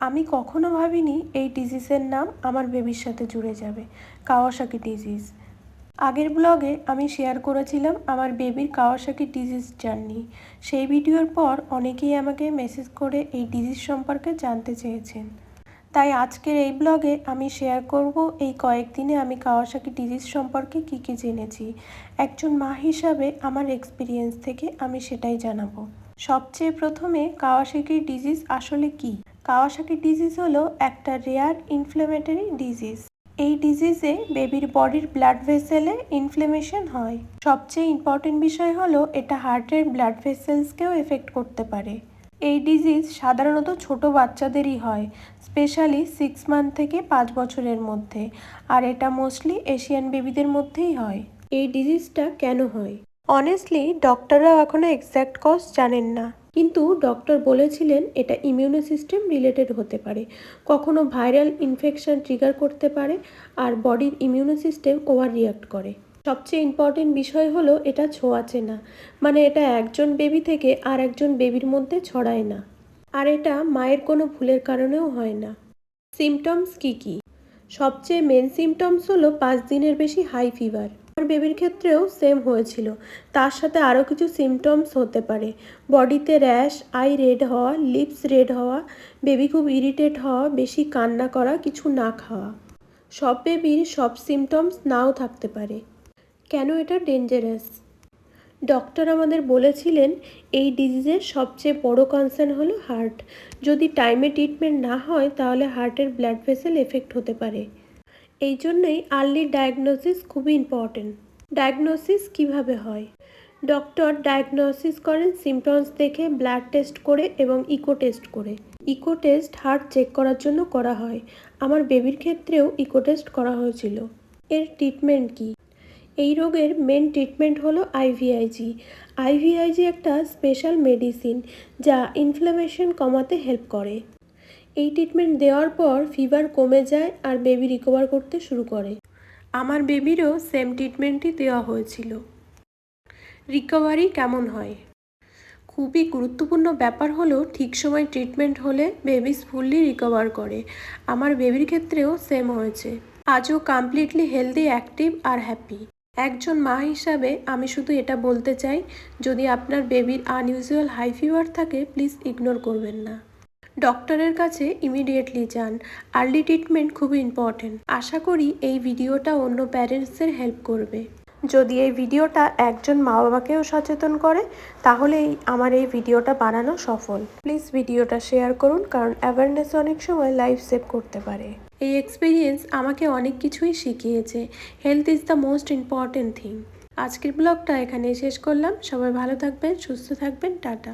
আমি কখনো ভাবিনি এই ডিজিজের নাম আমার বেবির সাথে জুড়ে যাবে। কাওয়াসাকি ডিজিজ আগের ব্লগে আমি শেয়ার করেছিলাম আমার বেবির কাওয়াসাকি ডিজিজ জার্নি সেই ভিডিওর পর অনেকেই আমাকে মেসেজ করে এই ডিজিজ সম্পর্কে জানতে চেয়েছেন। তাই আজকের এই ব্লগে আমি শেয়ার করব এই কয়েকদিনে আমি কাওয়াসাকি ডিজিজ সম্পর্কে কী কী জেনেছি। একজন মা হিসাবে আমার এক্সপিরিয়েন্স থেকে আমি সেটাই জানাব। সবচেয়ে প্রথমে কাওয়াসাকি ডিজিজ আসলে কি? কাওয়াসাকি ডিজিজ হলো একটা রেয়ার ইনফ্লেমেটরি ডিজিজ এই ডিজিজে বেবির বডির ব্লাড ভেসেলে ইনফ্লেমেশন হয়। সবচেয়ে ইম্পর্টেন্ট বিষয় হলো এটা হার্টের ব্লাড ভেসেলসকেও এফেক্ট করতে পারে। এই ডিজিজ সাধারণত ছোট বাচ্চাদেরই হয় স্পেশালি সিক্স মান্থ থেকে পাঁচ বছরের মধ্যে, আর এটা মোস্টলি এশিয়ান বেবিদের মধ্যেই হয়। এই ডিজিজটা কেন হয়? অনেস্টলি ডক্টররাও এখনও এক্স্যাক্ট কজ জানেন না। কিন্তু ডক্টর বলেছিলেন এটা ইমিউনো সিস্টেম রিলেটেড হতে পারে। কখনো ভাইরাল ইনফেকশন ট্রিগার করতে পারে আর বডির ইমিউনো সিস্টেম ওভার রিয়াক্ট করে। সবচেয়ে ইম্পর্টেন্ট বিষয় হলো এটা ছোঁয়াচে না মানে এটা একজন বেবি থেকে আর একজন বেবির মধ্যে ছড়ায় না। আর এটা মায়ের কোনো ভুলের কারণেও হয় না। সিমটমস কী কী? সবচেয়ে মেন সিমটমস হলো পাঁচ দিনের বেশি হাই ফিভার। আমার বেবির ক্ষেত্রেও সেম হয়েছিল। তার সাথে আরও কিছু সিমটমস হতে পারে। বডিতে র্যাশ আই রেড হওয়া লিপস রেড হওয়া, বেবি খুব ইরিটেট হওয়া, বেশি কান্না করা, কিছু না খাওয়া। সব বেবির সব সিমটমস নাও থাকতে পারে। কেন এটা ডেঞ্জারাস ডক্টর আমাদের বলেছিলেন, এই ডিজিজের সবচেয়ে বড় কনসার্ন হলো হার্ট যদি টাইমে ট্রিটমেন্ট না হয়, তাহলে হার্টের ব্লাড ভেসেল এফেক্ট হতে পারে। এই জন্যই আর্লি ডায়াগনোসিস খুবই ইম্পর্টেন্ট ডায়াগনোসিস কীভাবে হয়? ডক্টর ডায়াগনোসিস করেন সিমটমস দেখে ব্লাড টেস্ট করে এবং ইকো টেস্ট করে। ইকো টেস্ট হার্ট চেক করার জন্য করা হয়। আমার বেবির ক্ষেত্রেও ইকো টেস্ট করা হয়েছিল। এর ট্রিটমেন্ট কী? এই রোগের মেন ট্রিটমেন্ট হলো আইভিআইজি আইভিআইজি একটা স্পেশাল মেডিসিন যা ইনফ্লামেশন কমাতে হেল্প করে। এই ট্রিটমেন্ট দেওয়ার পর ফিভার কমে যায় আর বেবি রিকভার করতে শুরু করে। আমার বেবিরও সেম ট্রিটমেন্টই দেওয়া হয়েছিল। রিকভারি কেমন হয়? খুবই গুরুত্বপূর্ণ ব্যাপার হলো ঠিক সময় ট্রিটমেন্ট হলে বেবিস ফুললি রিকভার করে। আমার বেবির ক্ষেত্রেও সেম হয়েছে। আজও কমপ্লিটলি হেলদি অ্যাক্টিভ আর হ্যাপি একজন মা হিসাবে আমি শুধু এটা বলতে চাই, যদি আপনার বেবির আনইউজুয়াল হাই ফিভার থাকে প্লিজ ইগনোর করবেন না। ডক্টরের কাছে ইমিডিয়েটলি যান। আর্লি ট্রিটমেন্ট খুবই ইম্পর্টেন্ট আশা করি এই ভিডিওটা অন্য প্যারেন্টসদের হেল্প করবে। যদি এই ভিডিওটা একজন মা বাবাকেও সচেতন করে তাহলেই আমার এই ভিডিওটা বানানো সফল। প্লিজ ভিডিওটা শেয়ার করুন, কারণ অ্যাওয়ারনেস অনেক সময় লাইফ সেভ করতে পারে। এই এক্সপিরিয়েন্স আমাকে অনেক কিছুই শিখিয়েছে। Health is the most important thing আজকের ব্লগটা এখানে শেষ করলাম। সবাই ভালো থাকবেন, সুস্থ থাকবেন, টাটা।